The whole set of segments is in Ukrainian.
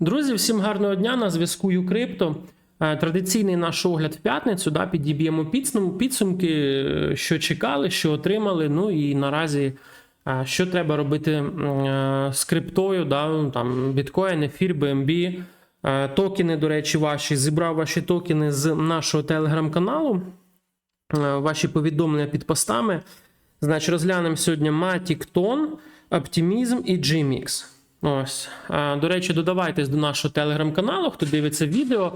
Друзі, всім гарного дня на зв'язку Юкрипто. Е, Традиційний наш огляд в п'ятницю. Да, підіб'ємо підсумки, е, що чекали, що отримали. Ну і наразі е, що треба робити з криптою, да, ну, там, біткоін, ефір, BNB, е, токени, до речі, ваші. Зібрав ваші токени з нашого телеграм-каналу. Ваші повідомлення під постами. Значить, розглянемо сьогодні Matic Ton, Optimism і GMX. Ось. Е, До речі, додавайтесь до нашого телеграм-каналу, хто дивиться відео.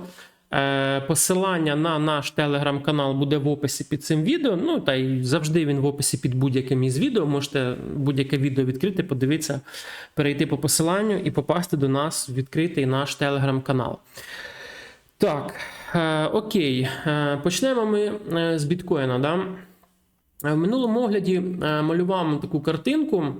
Е, Посилання на наш телеграм-канал буде в описі під цим відео. Ну та й завжди він в описі під будь-яким із відео. Можете будь-яке відео відкрити, подивитися, перейти по посиланню і попасти до нас в відкритий наш телеграм-канал. Так, е, окей. Е, почнемо ми е, з біткоїна. Да? В минулому огляді малював таку картинку,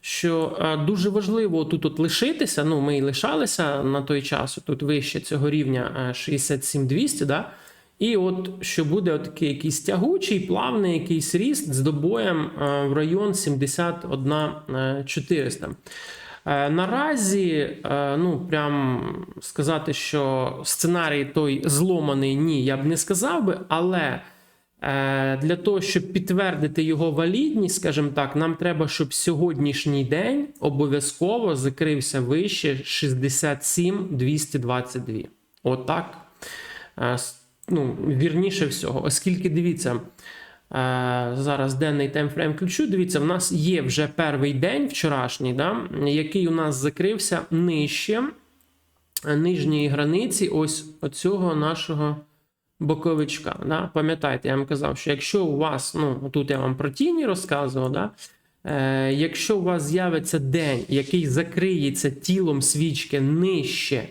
що е, дуже важливо тут от лишитися. Ну, ми і лишалися на той час, тут вище цього рівня е, 67200, да? І от що буде такий якийсь тягучий, плавний якийсь ріст з добоєм е, в район 71400. Е, Наразі, е, ну прям сказати, що сценарій той зломаний, ні, я б не сказав би, але е, для того, щоб підтвердити його валідність, скажімо так, нам треба, щоб сьогоднішній день обов'язково закрився вище 67 222. Отак. Е, Ну, вірніше всього, оскільки дивіться. Е, Зараз денний таймфрейм включу. Дивіться, в нас є вже перший день вчорашній, да, який у нас закрився нижче е, нижньої границі ось оцього нашого боковичка. Да. Пам'ятайте, я вам казав, що якщо у вас, ну тут я вам про тіні розказував, да, е, якщо у вас з'явиться день, який закриється тілом свічки нижче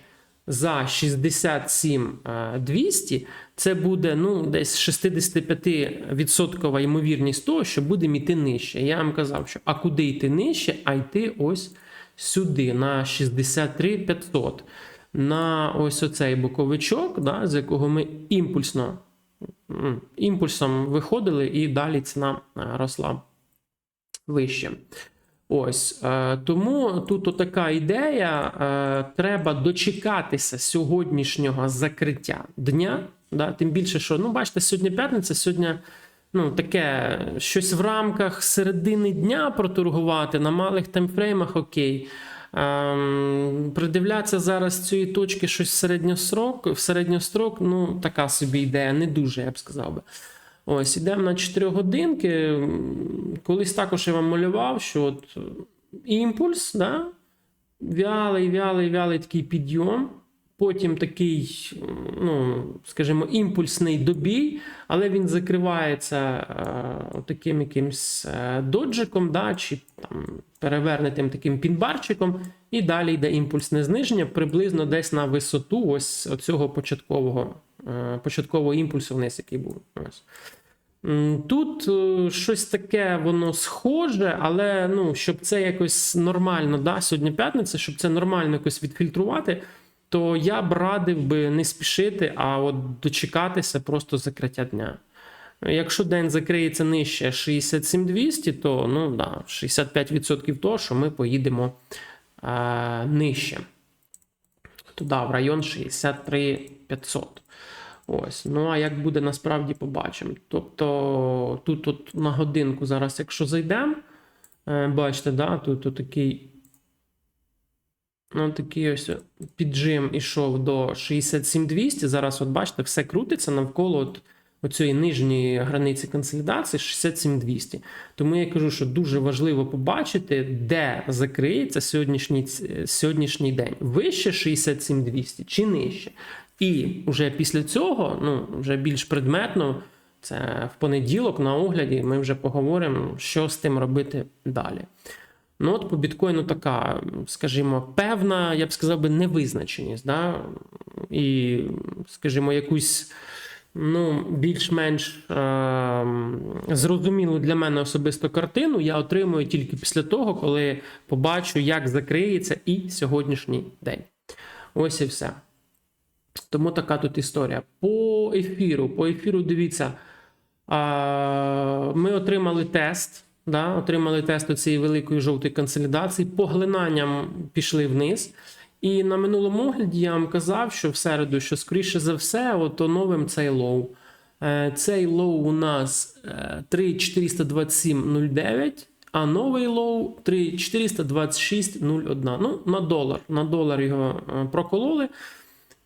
за 67 е, 200, це буде ну, десь 65% ймовірність того, що буде йти нижче. Я вам казав, що а куди йти нижче, а йти ось сюди, на 63 500. На ось оцей боковичок, да, з якого ми імпульсно, імпульсом виходили, і далі ціна е, росла вище. Ось е, тому тут отака ідея. Е, треба дочекатися сьогоднішнього закриття дня. Да? Тим більше, що ну, бачите, сьогодні п'ятниця, сьогодні ну, таке щось в рамках середини дня проторгувати на малих таймфреймах окей. Ем, придивлятися зараз цієї точки щось середньострок, в середньострок, ну така собі ідея, не дуже, я б сказав би. Ось, ідемо на 4 годинки. Колись також я вам малював, що от е, імпульс, да? вялий, вялий, вялий такий підйом. Потім такий, ну, скажімо, імпульсний добій, але він закривається е, таким якимсь е, доджиком, да, чи там, перевернутим таким пінбарчиком, і далі йде імпульсне зниження приблизно десь на висоту ось цього початкового, е, початкового імпульсу вниз, який був. Ось. Тут е, щось таке воно схоже, але ну, щоб це якось нормально, да, сьогодні п'ятниця, щоб це нормально якось відфільтрувати, то я б радив би не спішити, а от дочекатися просто закриття дня. Якщо день закриється нижче 67200, то ну, да, 65% того, що ми поїдемо е, нижче. Туди, в район 63500. Ось, ну а як буде насправді побачимо. Тобто тут от на годинку зараз, якщо зайдемо, е, бачите, да, тут такий, ну, такий ось піджим ішов до 67200. Зараз, от бачите, все крутиться навколо от, оцієї нижньої границі консолідації 67200. Тому я кажу, що дуже важливо побачити, де закриється сьогоднішній, сьогоднішній день. Вище 67200 чи нижче. І вже після цього, ну вже більш предметно, це в понеділок на огляді, ми вже поговоримо, що з тим робити далі. Ну, от по біткоїну така, скажімо, певна, я б сказав би, невизначеність. Да? І, скажімо, якусь ну, більш-менш е- зрозумілу для мене особисто картину я отримую тільки після того, коли побачу, як закриється і сьогоднішній день. Ось і все. Тому така тут історія. По ефіру, по ефіру, дивіться, а, ми отримали тест. Да, отримали тест цієї великої жовтої консолідації, поглинанням пішли вниз. І на минулому огляді я вам казав, що в середу, що скоріше за все, от новим цей лоу. Е, Цей лоу у нас е, 3,427,09, а новий лоу 3,426,01. Ну, на долар. На долар його е, прокололи.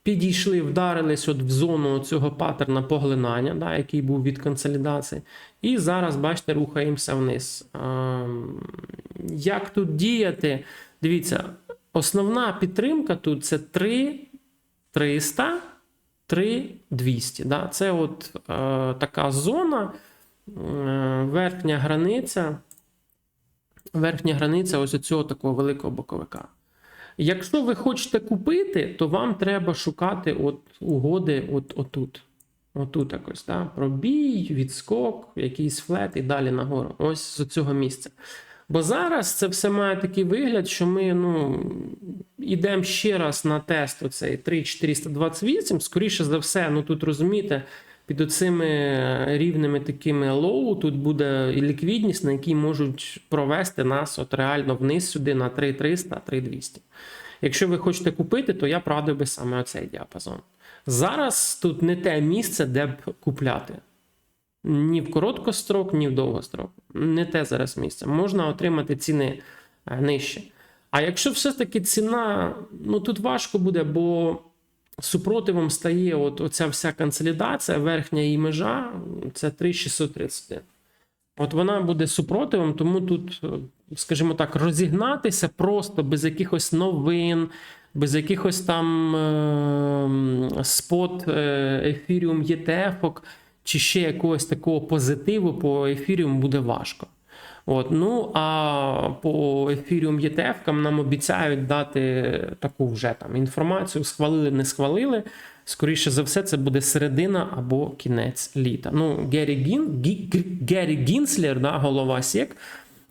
Підійшли, вдарились от в зону цього паттерна поглинання, да, який був від консолідації. І зараз, бачите, рухаємося вниз. А, як тут діяти? Дивіться, основна підтримка тут це 3 300, 3 200. Да? Це от е, така зона, е, верхня границя. Верхня границя ось цього такого великого боковика. Якщо ви хочете купити, то вам треба шукати от угоди от, отут. Отут якось, да? пробій, відскок, якийсь флет і далі нагору. Ось з цього місця. Бо зараз це все має такий вигляд, що ми ну, йдемо ще раз на тест оцей 3,428. Скоріше за все, ну тут розумієте, під оцими рівними такими лоу тут буде і ліквідність, на якій можуть провести нас от реально вниз сюди на 3,300, 3,200. Якщо ви хочете купити, то я б би саме оцей діапазон. Зараз тут не те місце, де б купляти. Ні в короткострок, ні в довгострок. Не те зараз місце. Можна отримати ціни е, нижче. А якщо все-таки ціна, ну тут важко буде, бо супротивом стає от оця вся консолідація, верхня її межа це 3631. От вона буде супротивом, тому тут, е, скажімо так, розігнатися просто без якихось новин, без якихось там е, спот ефіріум єтефок чи ще якогось такого позитиву по ефіріум буде важко. От, ну а по ефіріум ETF нам обіцяють дати таку вже там інформацію: схвалили, не схвалили. Скоріше за все, це буде середина або кінець літа. Ну, Геррі Гін, Гі, Геррі Гінслер, да, голова СЕК,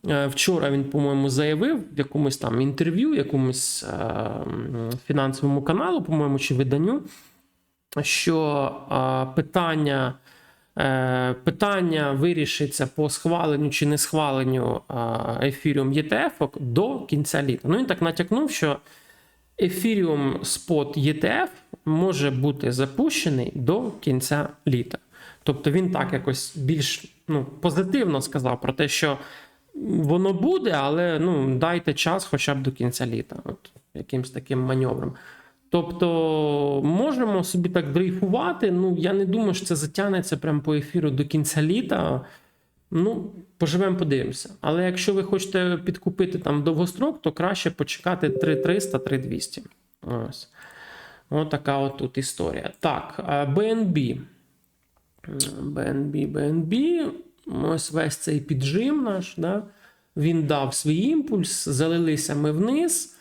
е, вчора він, по-моєму, заявив в якомусь там інтерв'ю, якомусь е, фінансовому каналу, по-моєму, чи виданню, що е, питання. Е, питання вирішиться по схваленню чи не схваленню Ethereum ETF до кінця літа. Ну він так натякнув, що Ethereum Spot ETF може бути запущений до кінця літа. Тобто він так якось більш ну, позитивно сказав про те, що воно буде, але ну, дайте час хоча б до кінця літа. От Якимсь таким маневром. Тобто можемо собі так дрейфувати. Ну, я не думаю, що це затягнеться прямо по ефіру до кінця літа. Ну, поживемо, подивимося. Але якщо ви хочете підкупити там довгострок, то краще почекати 3300-3200. Ось. Ось така от тут історія. Так, BNB. BNB, BNB. Ось весь цей піджим наш. Да? Він дав свій імпульс, залилися ми вниз.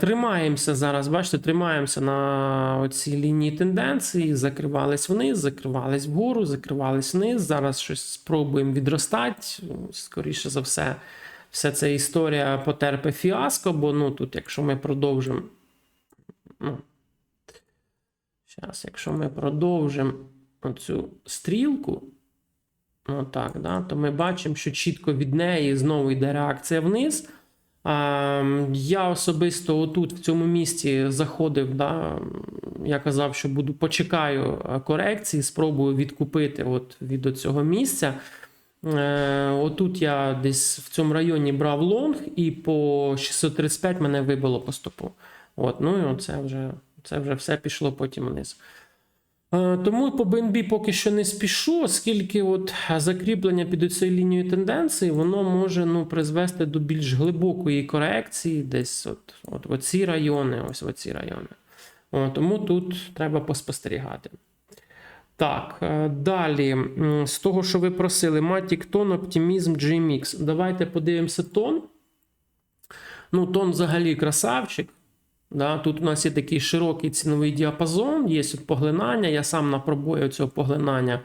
Тримаємося зараз, бачите, тримаємося на цій лінії тенденції, закривались вниз, закривались вгору, закривались вниз. Зараз щось спробуємо відростати. Скоріше за все, вся ця історія потерпе фіаско, бо ну тут, якщо ми продовжимо. ну, Зараз, якщо ми продовжимо оцю стрілку, отак, да, то ми бачимо, що чітко від неї знову йде реакція вниз. Я особисто отут, в цьому місці, заходив. Да, Я казав, що буду почекаю корекції, спробую відкупити от від цього місця. Е, отут я десь в цьому районі брав лонг, і по 635 мене вибило по стопу. От, Ну і це вже, це вже все пішло потім вниз. Е, тому по BNB поки що не спішу, оскільки от закріплення під цією лінією тенденції, воно може ну, призвести до більш глибокої корекції, десь от, от в оці райони, ось в оці райони. О, тому тут треба поспостерігати. Так, е, далі, з того, що ви просили, Matic Tone, Optimism, GMX. Давайте подивимося тон. Ну, тон взагалі красавчик. Да, Тут у нас є такий широкий ціновий діапазон, є поглинання. Я сам на пробою цього поглинання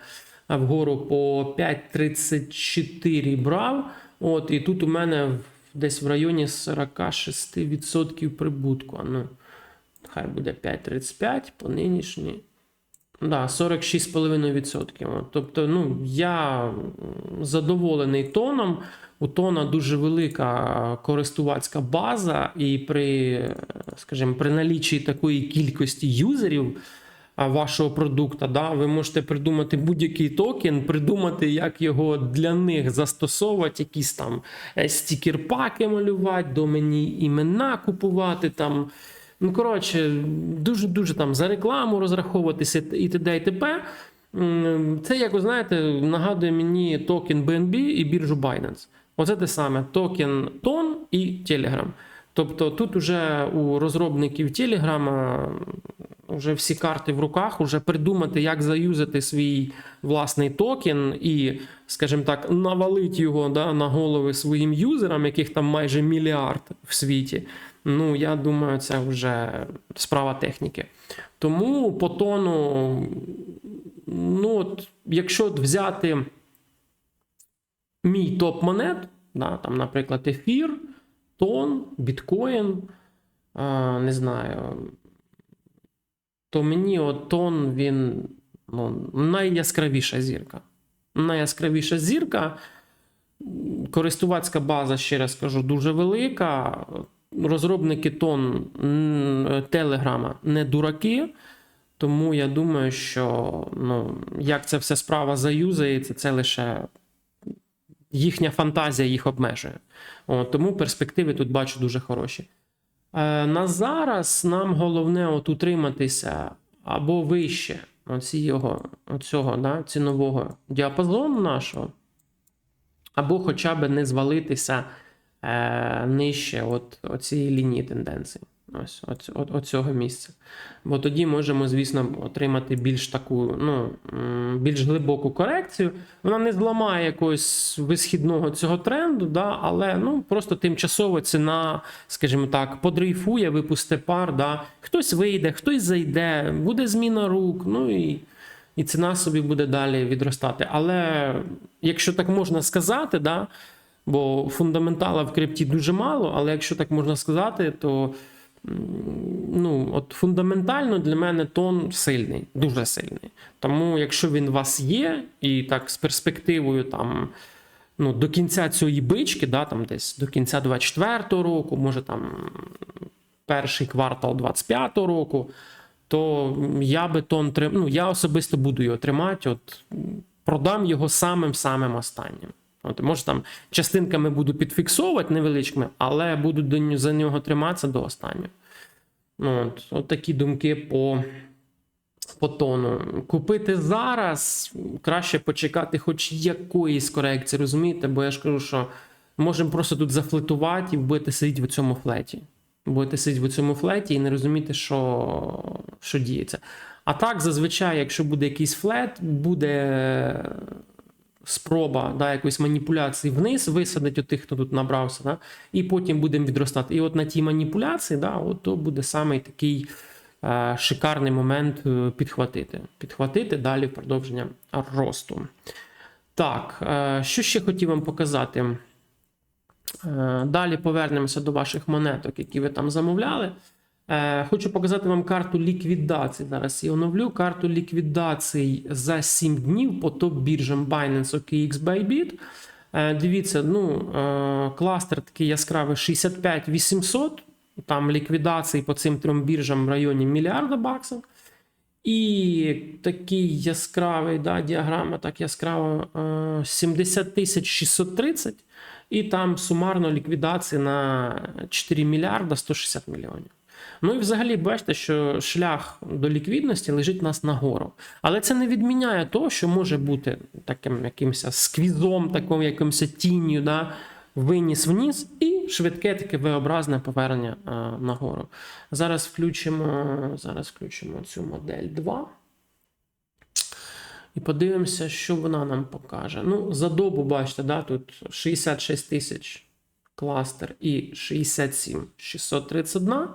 вгору по 5,34 брав. От, І тут у мене десь в районі 46% прибутку. Ну, Хай буде 5,35 по нинішній Да, 46,5%. Тобто, ну, я задоволений тоном. У тона дуже велика користувацька база, і при, скажімо, при налічі такої кількості юзерів вашого продукту, да, ви можете придумати будь-який токен, придумати, як його для них застосовувати, якісь там е, стікер-паки малювати, доменні імена купувати там. Ну, коротше, дуже-дуже там за рекламу розраховуватися і т.д. і т.п. Це, як ви знаєте, нагадує мені токен BNB і біржу Binance. Оце те саме: токен TON і Telegram. Тобто тут уже у розробників Telegram вже всі карти в руках, уже придумати, як заюзати свій власний токен і, скажімо так, навалити його да, на голови своїм юзерам, яких там майже мільярд в світі. Ну, я думаю, це вже справа техніки. Тому по тону, ну, от, якщо взяти мій топ монет, да, там, наприклад, ефір, тон, біткоін, а, не знаю, то мені от тон він ну, найяскравіша зірка. Найяскравіша зірка. Користувацька база, ще раз кажу, дуже велика. Розробники тон Телеграма не дураки. Тому я думаю, що ну, як це все справа заюзається, це лише їхня фантазія їх обмежує. От, тому перспективи тут бачу дуже хороші. Е, на зараз нам головне от утриматися або вище оцього, оцього да, цінового діапазону нашого, або хоча б не звалитися е, нижче от, оцієї лінії тенденцій. Ось от, от, от цього місця. Бо тоді можемо, звісно, отримати більш таку, ну, більш глибоку корекцію. Вона не зламає якогось висхідного цього тренду, да, але ну, просто тимчасово ціна, скажімо так, подрейфує, випусте пар. Да. Хтось вийде, хтось зайде, буде зміна рук. ну і і ціна собі буде далі відростати. Але якщо так можна сказати, да, бо фундаментала в крипті дуже мало, але якщо так можна сказати, то ну, от фундаментально для мене тон сильний, дуже сильний. Тому, якщо він у вас є, і так з перспективою там. Ну, до кінця цієї бички, да, там десь до кінця 24-го року, може там перший квартал 25-го року, то я би тон трим... ну, я особисто буду його тримати. От продам його самим-самим останнім. От, може там частинками буду підфіксовувати невеличкими, але буду до нього- за нього триматися до останнього. Ну, от, от такі думки по, по тону. Купити зараз краще почекати хоч якоїсь корекції, розумієте? Бо я ж кажу, що можемо просто тут зафлетувати і будете сидіти в цьому флеті. Будете сидіти в цьому флеті і не розуміти, що, що діється. А так, зазвичай, якщо буде якийсь флет, буде спроба да, якоїсь маніпуляції вниз, висадить тих, хто тут набрався, да, і потім будемо відростати. І от на тій маніпуляції, да, от то буде самий такий е, шикарний момент е, підхватити. Підхватити далі продовження росту. Так, е, що ще хотів вам показати? Е, Далі повернемося до ваших монеток, які ви там замовляли. Е, Хочу показати вам карту ліквідацій. Зараз я оновлю карту ліквідацій за 7 днів по топ-біржам Binance, OKX, Bybit. Е, Дивіться, ну, е, кластер такий яскравий 65 800. Там ліквідації по цим трьом біржам в районі мільярда баксів. І такий яскравий, да, діаграма так яскраво е, 70 630, і там сумарно ліквідації на 4 мільярда 160 мільйонів. Ну і взагалі бачите, що шлях до ліквідності лежить нас нагору. Але це не відміняє того, що може бути таким якимось сквізом, таким якимось тінню, да, виніс вниз, і швидке таке V-образне повернення а, нагору. Зараз включимо, зараз включимо цю модель 2. І подивимося, що вона нам покаже. Ну, за добу, бачите, да, тут 66 тисяч кластер і 67 631.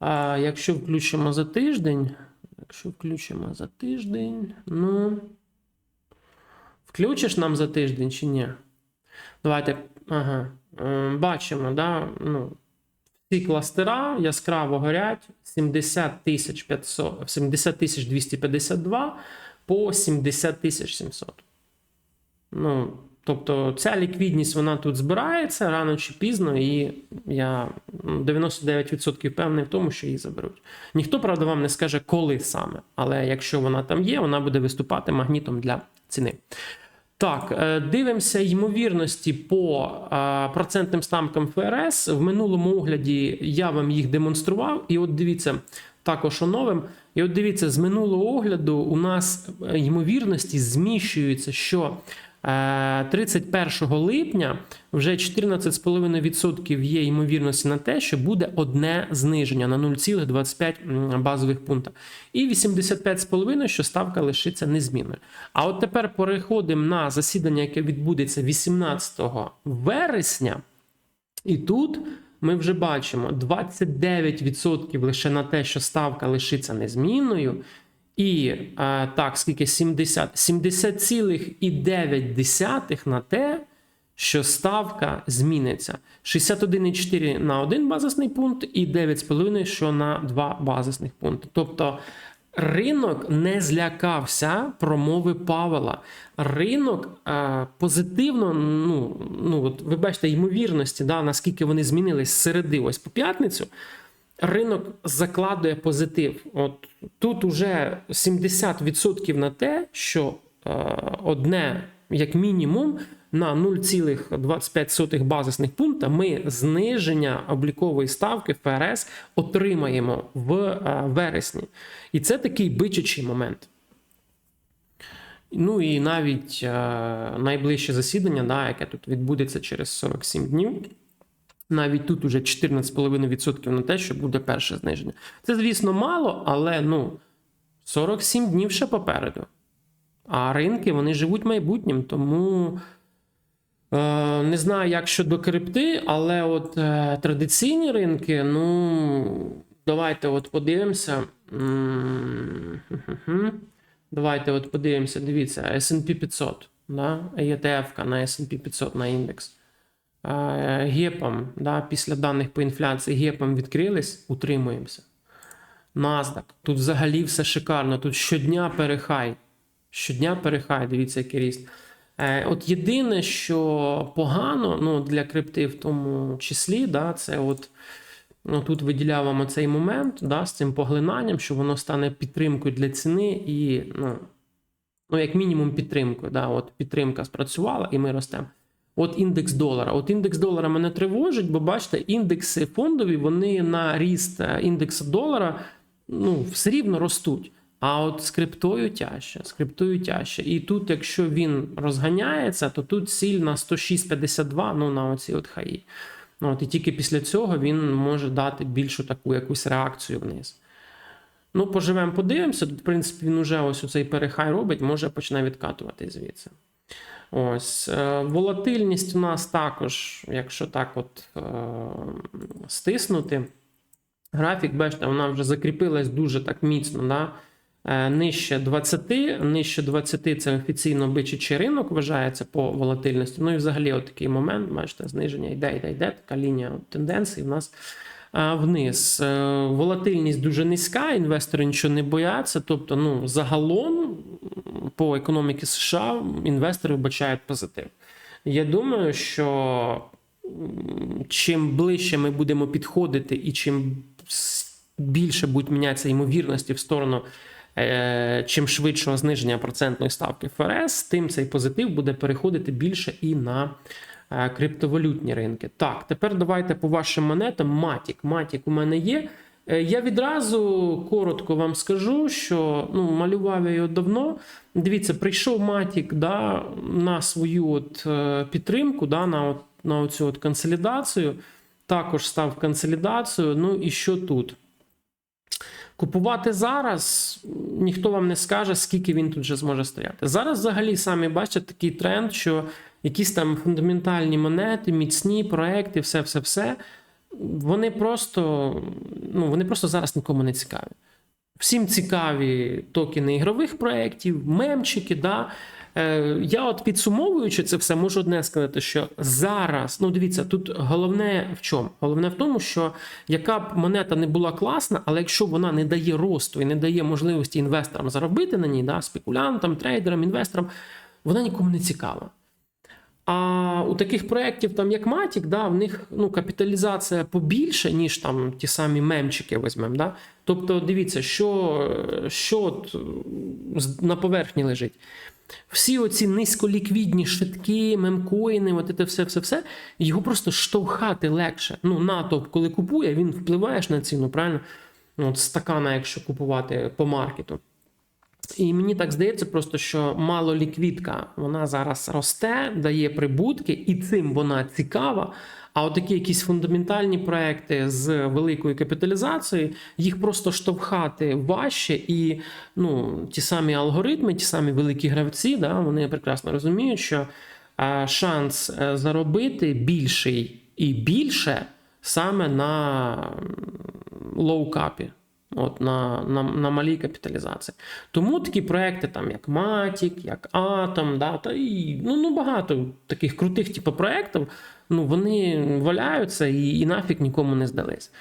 А якщо включимо за тиждень, якщо включимо за тиждень, ну. Включиш нам за тиждень чи ні? Давайте. Ага. Е, Бачимо, да? ну, ці кластера яскраво горять 70 тисяч 500, 70 тисяч 252 по 70 тисяч 700. Ну, тобто ця ліквідність вона тут збирається рано чи пізно, і я ну, 99% впевнений в тому, що її заберуть. Ніхто, правда, вам не скаже, коли саме, але якщо вона там є, вона буде виступати магнітом для ціни. Так, е, дивимося ймовірності по е, процентним ставкам ФРС. В минулому огляді я вам їх демонстрував. І от дивіться, також оновим. І от дивіться, з минулого огляду у нас е, ймовірності зміщуються, що 31 липня вже 14,5% є ймовірності на те, що буде одне зниження на 0,25 базових пункта. І 85,5%, що ставка лишиться незмінною. А от тепер переходимо на засідання, яке відбудеться 18 вересня. І тут ми вже бачимо 29% лише на те, що ставка лишиться незмінною. І е, так, скільки 70, 70,9 на те, що ставка зміниться. 61,4 на один базисний пункт і 9,5 що на два базисних пункти. Тобто ринок не злякався промови Павела. Ринок е, позитивно, ну, ну от ви бачите, ймовірності, да, наскільки вони змінились з середи ось по п'ятницю. Ринок закладує позитив. От тут уже 70% на те, що е, одне, як мінімум, на 0,25 базисних пункта ми зниження облікової ставки ФРС отримаємо в е, вересні. І це такий бичачий момент. Ну і навіть е, найближче засідання, да, яке тут відбудеться через 47 днів. Навіть тут уже 14,5% на те, що буде перше зниження. Це, звісно, мало, але ну 47 днів ще попереду. А ринки вони живуть майбутнім, тому е, не знаю, як щодо крипти, але от е, традиційні ринки, ну, давайте от подивимося. Давайте от подивимося, дивіться, SP 500, да? ETF на SP 500 на індекс. Е, Гепом, да, після даних по інфляції, гепом відкрились, утримуємося. NASDAQ. Тут взагалі все шикарно. Тут щодня перехай. Щодня перехай, дивіться, який ріст. Е, От єдине, що погано ну, для крипти в тому числі, да, це от. Ну, тут виділяв вам цей момент да, з цим поглинанням, що воно стане підтримкою для ціни і, ну, ну як мінімум, підтримкою. Да, от Підтримка спрацювала і ми ростемо. От індекс долара. От індекс долара мене тривожить, бо бачите, індекси фондові вони на ріст е, індексу долара ну, все рівно ростуть. А от з криптою тяжче, з криптою тяжче. І тут, якщо він розганяється, то тут ціль на 106,52, ну на оці от хаї. Ну, от, І тільки після цього він може дати більшу таку якусь реакцію вниз. Ну, поживемо, подивимося. Тут, в принципі, він уже ось цей перехай робить, може почне відкатувати звідси. Ось е, волатильність у нас також, якщо так от е, стиснути, графік, бачите, вона вже закріпилась дуже так міцно. Да? Е, Нижче 20, нижче 20 це офіційно бичачий ринок вважається по волатильності. Ну і взагалі, от такий момент, бачите, зниження йде, йде, йде, така лінія тенденцій в нас вниз. Е, Волатильність дуже низька, інвестори нічого не бояться. Тобто, ну, загалом по економіці США інвестори вбачають позитив. Я думаю, що чим ближче ми будемо підходити, і чим більше будуть мінятися ймовірності в сторону е, чим швидшого зниження процентної ставки ФРС, тим цей позитив буде переходити більше і на е, криптовалютні ринки. Так, тепер давайте по вашим монетам. Матік. Матік у мене є. Е, Я відразу коротко вам скажу, що ну, малював я його давно. Дивіться, прийшов Матік да, на свою от, е, підтримку, да, на, от, на оцю от консолідацію. Також став в консолідацію. Ну і що тут? Купувати зараз ніхто вам не скаже, скільки він тут вже зможе стояти. Зараз, взагалі, самі бачите такий тренд, що якісь там фундаментальні монети, міцні проекти, все, все, все. Вони просто, ну, вони просто зараз нікому не цікаві. Всім цікаві токени ігрових проєктів, мемчики, да? Е, я от підсумовуючи це все, можу одне сказати, що зараз, ну дивіться, тут головне в чому? Головне в тому, що яка б монета не була класна, але якщо вона не дає росту і не дає можливості інвесторам заробити на ній, да, спекулянтам, трейдерам, інвесторам, вона нікому не цікава. А у таких проєктів, там як Matic, да, в них ну, капіталізація побільше, ніж там ті самі мемчики візьмемо. Да? Тобто, дивіться, що, що от на поверхні лежить. Всі оці низьколіквідні шитки, мемкоїни, от це все, все, все, його просто штовхати легше. Ну, натовп, коли купує, він впливаєш на ціну, правильно? Ну, от стакана, якщо купувати по маркету. І мені так здається, просто що малоліквідка вона зараз росте, дає прибутки, і цим вона цікава. А от такі якісь фундаментальні проекти з великою капіталізацією, їх просто штовхати важче, і ну, ті самі алгоритми, ті самі великі гравці, да, вони прекрасно розуміють, що шанс е, заробити більший і більше саме на лоукапі. От на, на, на малій капіталізації. Тому такі проекти, там як Matic, як Atom, да, та і ну, ну багато таких крутих типу, проєктів, ну, вони валяються і, і нафіг нікому не здались.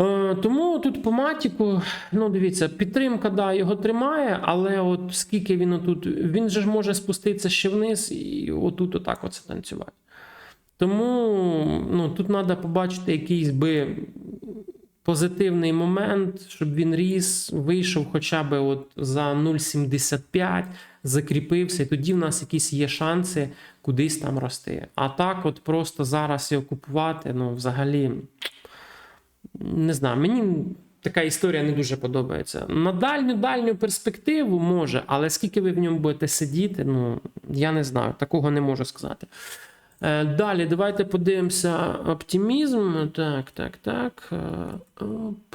Е, тому тут по матіку, ну дивіться, підтримка, да, його тримає, але от скільки він отут, він же ж може спуститися ще вниз і отут отак оце танцювати. Тому ну, тут треба побачити якийсь би позитивний момент, щоб він ріс, вийшов хоча б от за 0,75, закріпився, і тоді в нас якісь є шанси кудись там рости. А так, от просто зараз його купувати, ну, взагалі, не знаю, мені. Така історія не дуже подобається. На дальню дальню перспективу може, але скільки ви в ньому будете сидіти, ну я не знаю, такого не можу сказати. Е, Далі, давайте подивимося оптимізм. Так, так, так. Е, Оп.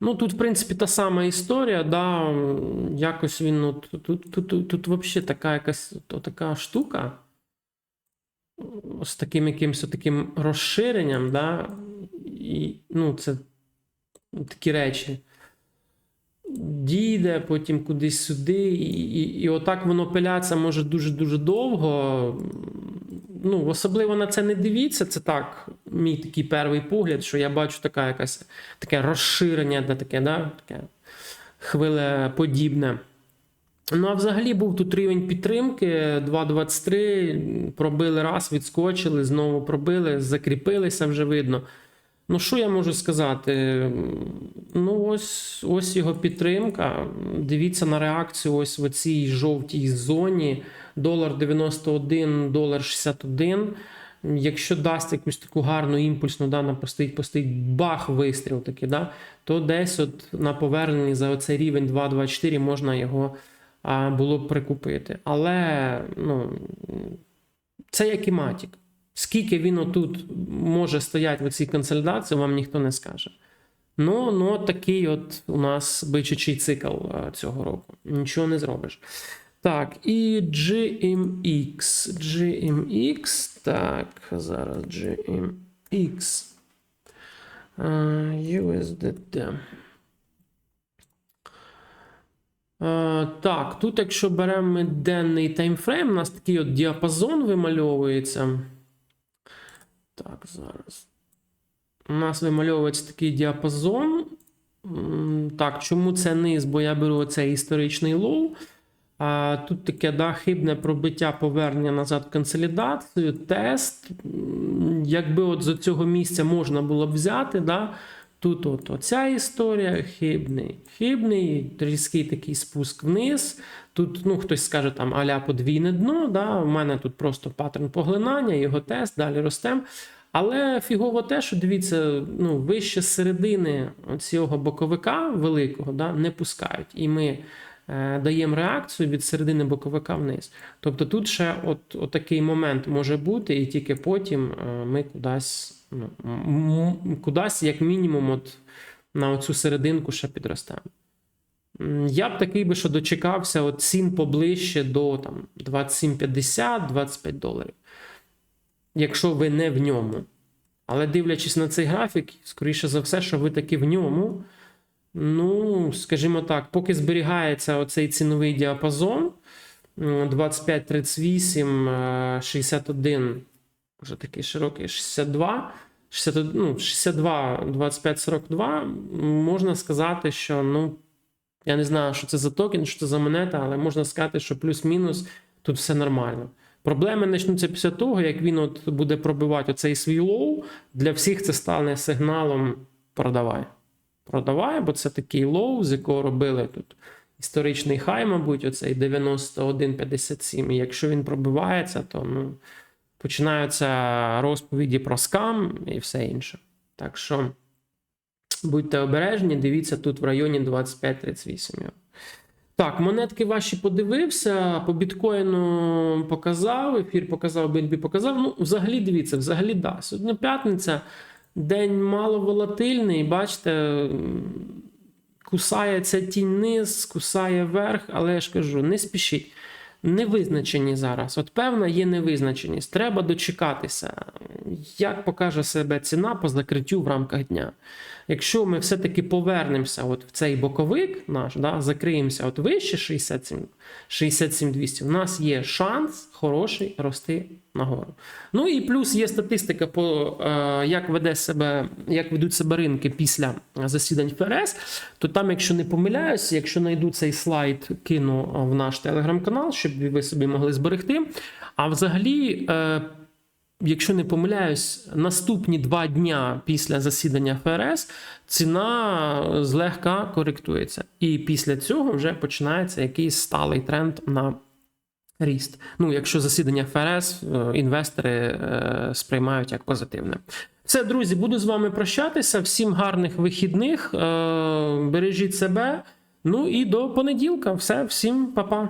Ну, тут, в принципі, та сама історія, да, якось він. Ну, тут, тут, тут, тут, взагалі така якась така штука. З таким якимось таким розширенням, да, і, ну, це такі речі дійде, потім кудись сюди, і, і, і отак воно пиляться може дуже-дуже довго. Ну, особливо на це не дивіться. Це так, мій такий перший погляд, що я бачу така якась таке розширення, де таке, да, таке хвилеподібне. Ну, а взагалі був тут рівень підтримки 2.23, пробили раз, відскочили, знову пробили, закріпилися вже видно. Ну, що я можу сказати? Ну, ось ось його підтримка. Дивіться на реакцію ось в цій жовтій зоні. Долар 91, долар 61. Якщо дасть якусь таку гарну імпульсну, да, на постоїть, постоїть бах, вистріл такий, да, то десь от на поверненні за оцей рівень 2.24 можна його а, було б прикупити. Але ну, це як і матік. Скільки він отут може стояти в цій консолідації, вам ніхто не скаже. Ну, ну такий от у нас бичачий цикл а, цього року. Нічого не зробиш. Так, і GMX. GMX. Так, зараз GMX. А, USDT. Е, Так, тут, якщо беремо денний таймфрейм, у нас такий от діапазон вимальовується. Так, зараз. У нас вимальовується такий діапазон. Так, чому це низ? Бо я беру оцей історичний лоу. А тут таке да, хибне пробиття повернення назад консолідацію, тест. Якби от з цього місця можна було б взяти, да, тут от оця історія, хибний, хибний, різкий такий спуск вниз. Тут ну, хтось скаже там аля подвійне дно. Да, У мене тут просто паттерн поглинання, його тест, далі ростем. Але фігово те, що дивіться, ну, вище середини цього боковика великого да, не пускають. І ми даємо реакцію від середини боковика вниз. Тобто тут ще от, от такий момент може бути, і тільки потім е, ми кудись, ну, кудись, як мінімум, от на оцю серединку ще підростемо. Я б такий би, що дочекався от цін поближче до там, 27,50-25 доларів. Якщо ви не в ньому. Але дивлячись на цей графік, скоріше за все, що ви таки в ньому. Ну, скажімо так, поки зберігається оцей ціновий діапазон 25-38, е, 61, вже такий широкий 62, 61, ну, 62, 25, 42, можна сказати, що ну, я не знаю, що це за токен, що це за монета, але можна сказати, що плюс-мінус тут все нормально. Проблеми почнуться після того, як він от буде пробивати оцей свій лоу. Для всіх це стане сигналом продавай. Продавай, бо це такий лоу, з якого робили тут історичний хай, мабуть, оцей 91,57. І якщо він пробивається, то ну, починаються розповіді про скам і все інше. Так що будьте обережні, дивіться тут в районі 25-38. Так, монетки ваші подивився, по біткоїну показав, ефір показав, BNB показав. Ну, взагалі, дивіться, взагалі, да. Сьогодні п'ятниця, день мало волатильний, бачите, кусає ця тінь низ, кусає верх, але я ж кажу, не спішіть. Невизначені зараз. От певна є невизначеність. Треба дочекатися, як покаже себе ціна по закриттю в рамках дня. Якщо ми все-таки повернемося от в цей боковик наш, да, закриємося от вище 67, 67 200, у нас є шанс хороший рости нагору. Ну і плюс є статистика по е, як веде себе, як ведуть себе ринки після засідань ФРС. То там, якщо не помиляюся, якщо знайду цей слайд, кину в наш телеграм-канал, щоб ви собі могли зберегти. А взагалі. Е, Якщо не помиляюсь, наступні два дня після засідання ФРС ціна злегка коректується. І після цього вже починається якийсь сталий тренд на ріст. Ну, якщо засідання ФРС е, інвестори е, сприймають як позитивне. Все, друзі, буду з вами прощатися. Всім гарних вихідних. е, Бережіть себе. Ну і до понеділка. Все, всім па-па.